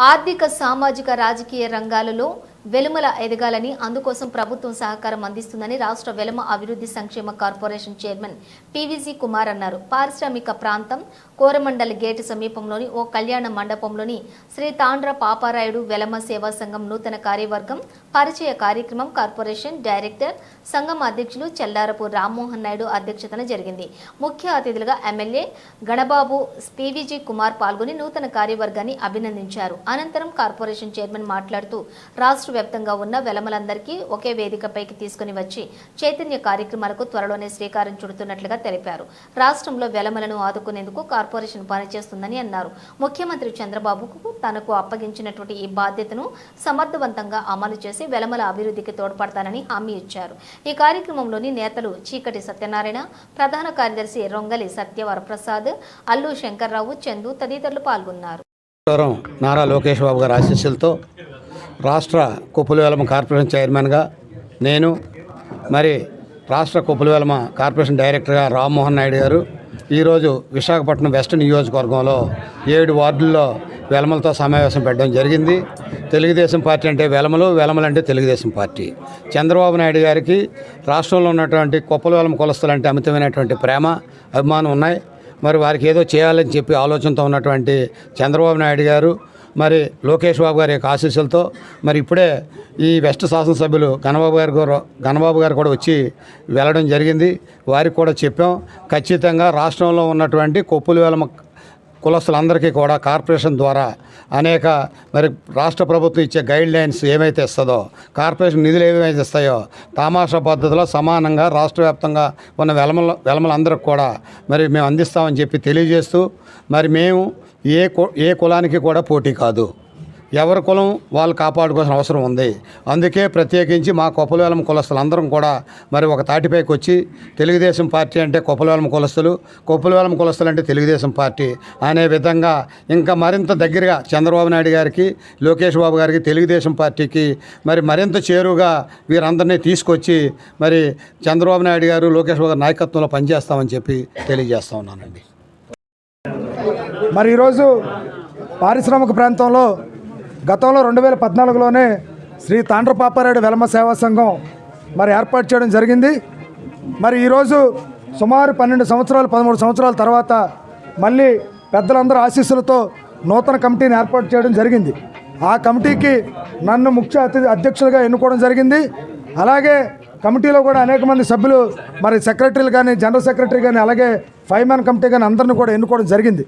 ఆర్థిక సామాజిక రాజకీయ రంగాలలో వెలుమల ఎదగాలని అందుకోసం ప్రభుత్వం సహకారం అందిస్తుందని రాష్ట్ర వెలుమ అభివృద్ధి సంక్షేమ కార్పొరేషన్ చైర్మన్ పివిజి కుమార్ అన్నారు. పారిశ్రామిక ప్రాంతం కోరమండల్ గేటు సమీపంలోని ఓ కళ్యాణ మండపంలోని శ్రీ తాండ్ర పాపారాయుడు వెలమ సేవా సంఘం నూతన కార్యవర్గం పరిచయ కార్యక్రమం కార్పొరేషన్ డైరెక్టర్ సంఘం అధ్యక్షులు చెల్లారపు రామ్మోహన్ నాయుడు అధ్యక్షతన జరిగింది. ముఖ్య అతిథులుగా ఎమ్మెల్యే గణబాబు పివిజి కుమార్ పాల్గొని నూతన కార్యవర్గాన్ని అభినందించారు. అనంతరం కార్పొరేషన్ చైర్మన్ మాట్లాడుతూ రాష్ట్ర వ్యాప్తంగా ఉన్న వెలమలందరికీ ఒకే వేదికపైకి తీసుకుని వచ్చి చైతన్య కార్యక్రమాలకు త్వరలోనే శ్రీకారం చుడుతున్నట్లుగా తెలిపారు. రాష్ట్రంలో వెలమలను ఆదుకునేందుకు కార్పొరేషన్ పనిచేస్తుందని అన్నారు. ముఖ్యమంత్రి చంద్రబాబుకు తనకు అప్పగించినటువంటి ఈ బాధ్యతను సమర్థవంతంగా అమలు చేసి వెలమల అభివృద్ధికి తోడ్పడతానని హామీ ఇచ్చారు. ఈ కార్యక్రమంలోని నేతలు చీకటి సత్యనారాయణ ప్రధాన కార్యదర్శి రొంగలి సత్యవరప్రసాద్ అల్లు శంకర్రావు చందు తదితరులు పాల్గొన్నారు. నారా లోకేష్ బాబు గారి ఆశీస్సులతో రాష్ట్ర కుప్పలవేలమ కార్పొరేషన్ చైర్మన్గా నేను మరి రాష్ట్ర కుప్పలవేలమ కార్పొరేషన్ డైరెక్టర్గా రామ్మోహన్ నాయుడు గారు ఈరోజు విశాఖపట్నం వెస్ట్ నియోజకవర్గంలో ఏడు వార్డుల్లో వెలమలతో సమావేశం పెట్టడం జరిగింది. తెలుగుదేశం పార్టీ అంటే వెలమలు వెలమలు అంటే తెలుగుదేశం పార్టీ. చంద్రబాబు నాయుడు గారికి రాష్ట్రంలో ఉన్నటువంటి కుప్పలవేలమ వెలమ అంటే అమితమైనటువంటి ప్రేమ అభిమానం ఉన్నాయి. మరి వారికి ఏదో చేయాలని చెప్పి ఆలోచనతో ఉన్నటువంటి చంద్రబాబు నాయుడు గారు మరి లోకేష్ బాబు గారి యొక్క ఆశీస్సులతో మరి ఇప్పుడే ఈ వెస్ట్ శాసనసభ్యులు ఘనబాబు గారు కూడా ఘనబాబు గారు కూడా వచ్చి వెళ్ళడం జరిగింది. వారికి కూడా చెప్పాం. ఖచ్చితంగా రాష్ట్రంలో ఉన్నటువంటి కొప్పులు వేల కులస్తులందరికీ కూడా కార్పొరేషన్ ద్వారా అనేక మరి రాష్ట్ర ప్రభుత్వం ఇచ్చే గైడ్ లైన్స్ ఏమైతే ఇస్తుందో కార్పొరేషన్ నిధులు ఏమైతే ఇస్తాయో తామాషా పద్ధతిలో సమానంగా రాష్ట్ర వ్యాప్తంగా ఉన్న వెలమల వెలమలందరికి కూడా మరి మేము అందిస్తామని చెప్పి తెలియజేస్తూ మరి మేము ఏ కు- ఏ కులానికి కూడా పోటీ కాదు. ఎవరి కులం వాళ్ళు కాపాడుకోవాల్సిన అవసరం ఉంది. అందుకే ప్రత్యేకించి మా కొప్పలవేలం కులస్తులందరం కూడా మరి ఒక తాటిపైకి వచ్చి తెలుగుదేశం పార్టీ అంటే కొప్పలవేలం కులస్తులు కొప్పలవేలం కులస్తులు అంటే తెలుగుదేశం పార్టీ అనే విధంగా ఇంకా మరింత దగ్గరగా చంద్రబాబు నాయుడు గారికి లోకేష్ బాబు గారికి తెలుగుదేశం పార్టీకి మరి మరింత చేరువుగా వీరందరినీ తీసుకొచ్చి మరి చంద్రబాబు నాయుడు గారు లోకేష్ బాబు గారి నాయకత్వంలో పనిచేస్తామని చెప్పి తెలియజేస్తా ఉన్నానండి. మరి ఈరోజు పారిశ్రామిక ప్రాంతంలో గతంలో రెండు వేల పద్నాలుగులోనే శ్రీ తాండ్రపాపారాయుడు వెలమ సేవా సంఘం మరి ఏర్పాటు చేయడం జరిగింది. మరి ఈరోజు సుమారు పన్నెండు సంవత్సరాలు పదమూడు సంవత్సరాల తర్వాత మళ్ళీ పెద్దలందరూ ఆశీస్సులతో నూతన కమిటీని ఏర్పాటు చేయడం జరిగింది. ఆ కమిటీకి నన్ను ముఖ్య అతిథి అధ్యక్షులుగా ఎన్నుకోవడం జరిగింది. అలాగే కమిటీలో కూడా అనేక మంది సభ్యులు మరి సెక్రటరీలు కానీ జనరల్ సెక్రటరీ కానీ అలాగే ఫైవ్ మ్యాన్ కమిటీ కానీ అందరిని కూడా ఎన్నుకోవడం జరిగింది.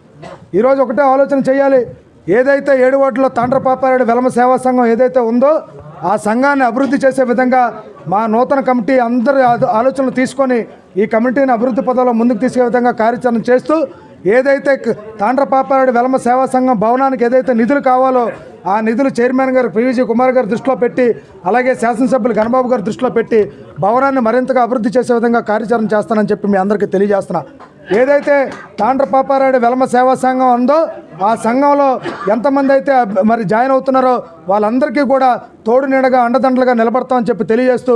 ఈరోజు ఒకటే ఆలోచన చేయాలి. ఏదైతే ఏడు వాటిలో తాండ్రపాపారెడ్డి వెలమ సేవా సంఘం ఏదైతే ఉందో ఆ సంఘాన్ని అభివృద్ధి చేసే విధంగా మా నూతన కమిటీ అందరి ఆలోచనలు తీసుకొని ఈ కమిటీని అభివృద్ధి పదంలో ముందుకు తీసుకే విధంగా కార్యాచరణ చేస్తూ ఏదైతే తాండ్ర తాండ్రపాపారెడ్డి వెలమ సేవా సంఘం భవనానికి ఏదైతే నిధులు కావాలో ఆ నిధులు చైర్మన్ గారు పివిజీ కుమార్ గారు దృష్టిలో పెట్టి అలాగే శాసనసభ్యులు గణబాబు గారు దృష్టిలో పెట్టి భవనాన్ని మరింతగా అభివృద్ధి చేసే విధంగా కార్యాచరణ చేస్తానని చెప్పి మీ అందరికీ తెలియజేస్తున్నా. ఏదైతే తాండ్రపాపారాయుడు వెలమ సేవా సంఘం ఉందో ఆ సంఘంలో ఎంతమంది అయితే మరి జాయిన్ అవుతున్నారో వాళ్ళందరికీ కూడా తోడు నీడగా అండదండలుగా నిలబడతామని చెప్పి తెలియజేస్తూ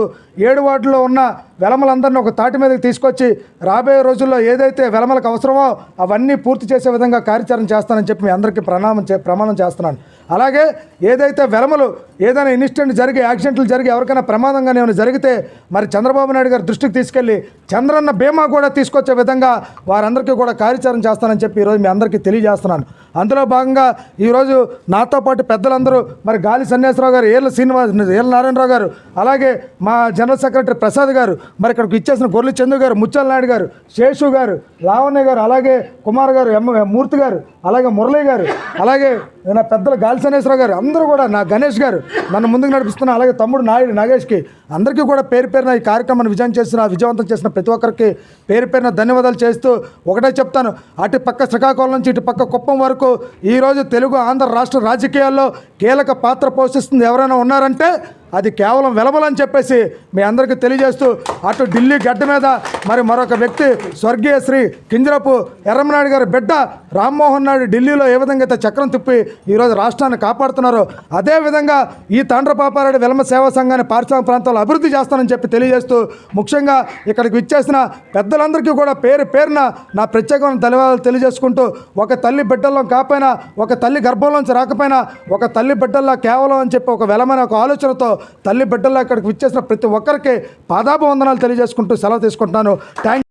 ఏడు వార్డులో ఉన్న వెలమలందరినీ ఒక తాటి మీదకి తీసుకొచ్చి రాబోయే రోజుల్లో ఏదైతే వెలమలకు అవసరమో అవన్నీ పూర్తి చేసే విధంగా కార్యాచరణ చేస్తానని చెప్పి మీ అందరికీ ప్రణామం చే ప్రమాణం చేస్తున్నాను. అలాగే ఏదైతే వెలమలు ఏదైనా ఇన్సిడెంట్ జరిగి యాక్సిడెంట్లు జరిగి ఎవరికైనా ప్రమాదంగా ఏమైనా జరిగితే మరి చంద్రబాబు నాయుడు గారి దృష్టికి తీసుకెళ్ళి చంద్రన్న బీమా కూడా తీసుకొచ్చే విధంగా వారందరికీ కూడా కార్యాచరణ చేస్తానని చెప్పి ఈరోజు మీ అందరికీ తెలియజేస్తున్నాను. అందులో భాగంగా ఈరోజు నాతో పాటు పెద్దలందరూ మరి గాలి సన్యాసరావు గారు ఏర్ల శ్రీనివాస్ ఏర్ల నారాయణరావు గారు అలాగే మా జనరల్ సెక్రటరీ ప్రసాద్ గారు మరి ఇక్కడికి ఇచ్చేసిన గొర్రెలు చందు గారు ముచ్చల్ నాయుడు గారు శేషు గారు లావణ్య గారు అలాగే కుమార్ గారు ఎం మూర్తి గారు అలాగే మురళి గారు అలాగే నా పెద్దలు గాలిసనేశ్వరరావు గారు అందరూ కూడా నా గణేష్ గారు నన్ను ముందుకు నడిపిస్తున్న అలాగే తమ్ముడు నాయుడు నాగేష్కి అందరికీ కూడా పేరు పేరున ఈ కార్యక్రమాన్ని విజయం చేసిన విజయవంతం చేసిన ప్రతి ఒక్కరికి పేరు పేరున ధన్యవాదాలు చేస్తూ ఒకటే చెప్తాను. అటు పక్క శ్రీకాకుళం నుంచి ఇటు పక్క కుప్పం వరకు ఈరోజు తెలుగు ఆంధ్ర రాష్ట్ర రాజకీయాల్లో కీలక పాత్ర పోషిస్తుంది ఎవరైనా ఉన్నారంటే అది కేవలం వెలబలని చెప్పేసి మీ అందరికీ తెలియజేస్తూ అటు ఢిల్లీ గడ్డ మీద మరి మరొక వ్యక్తి స్వర్గీయ శ్రీ కింజరపు ఎర్రమనాయుడు గారి బిడ్డ రామ్మోహన్ నాయుడు ఢిల్లీలో ఏ విధంగా అయితే చక్రం తిప్పి ఈరోజు రాష్ట్రాన్ని కాపాడుతున్నారో అదేవిధంగా ఈ తాండ్రపాపారెడ్డి వెలమ సేవా సంఘాన్ని పారిశ్రామిక ప్రాంతాల్లో అభివృద్ధి చేస్తానని చెప్పి తెలియజేస్తూ ముఖ్యంగా ఇక్కడికి విచ్చేసిన పెద్దలందరికీ కూడా పేరు పేరున నా ప్రత్యేకమైన ధన్యవాదాలు తెలియజేసుకుంటూ ఒక తల్లి బిడ్డల్లో కాకపోయినా ఒక తల్లి గర్భంలోంచి రాకపోయినా ఒక తల్లి బిడ్డల్లో కేవలం అని చెప్పి ఒక వెలమైన ఒక ఆలోచనతో తల్లి బిడ్డలు అక్కడికి విచ్చేసిన ప్రతి ఒక్కరికి పాదాభవందనాలు తెలియజేసుకుంటూ సెలవు తీసుకుంటున్నాను. థ్యాంక్